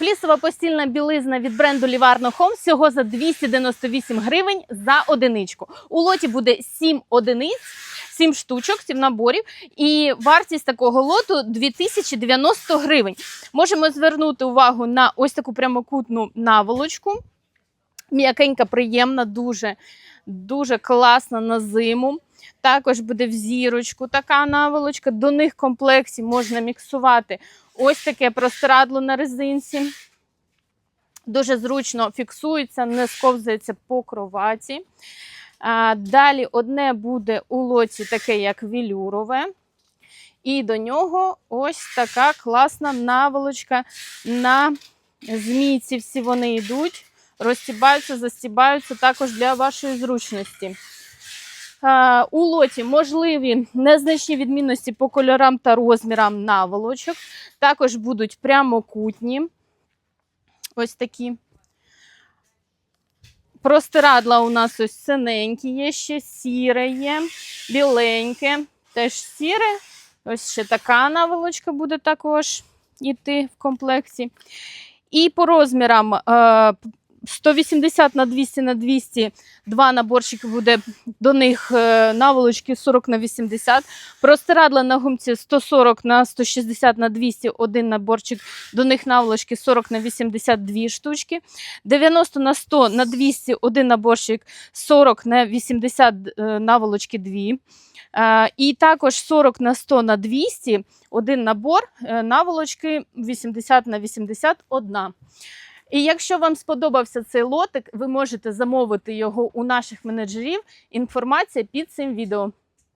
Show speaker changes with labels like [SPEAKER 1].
[SPEAKER 1] Флісова постільна білизна від бренду Livarno Home всього за 298 гривень за одиничку. У лоті буде 7 одиниць, 7 штучок, 7 наборів. І вартість такого лоту 2090 гривень. Можемо звернути увагу на ось таку прямокутну наволочку. М'якенька, приємна, дуже, дуже класна на зиму. Також буде в зірочку така наволочка. До них в комплекті можна міксувати ось таке простирадло на резинці. Дуже зручно фіксується, не сковзається по кроваті. Далі одне буде у лоті таке, як вілюрове. І до нього ось така класна наволочка на змійці. Всі вони йдуть, розстібаються, застібаються також для вашої зручності. У лоті можливі незначні відмінності по кольорам та розмірам наволочок. Також будуть прямокутні. Ось такі. Простирадла у нас ось синенькі є ще, сіре є, біленьке, теж сіре. Ось ще така наволочка буде також йти в комплекті. І по розмірам е, 180 на 200 на 200 два наборчики буде до них е, наволочки 40 на 80. Простирадла на гумці 140 на 160 на 200 один наборчик, до них наволочки 40 на 82 штучки. 90 на 100 на 200 один наборчик 40 на 80 е, наволочки 2. Е, І також 40 на 100 на 200 один набор наволочки 80 на 80 одна. І якщо вам сподобався цей лотик, ви можете замовити його у наших менеджерів. Інформація під цим відео.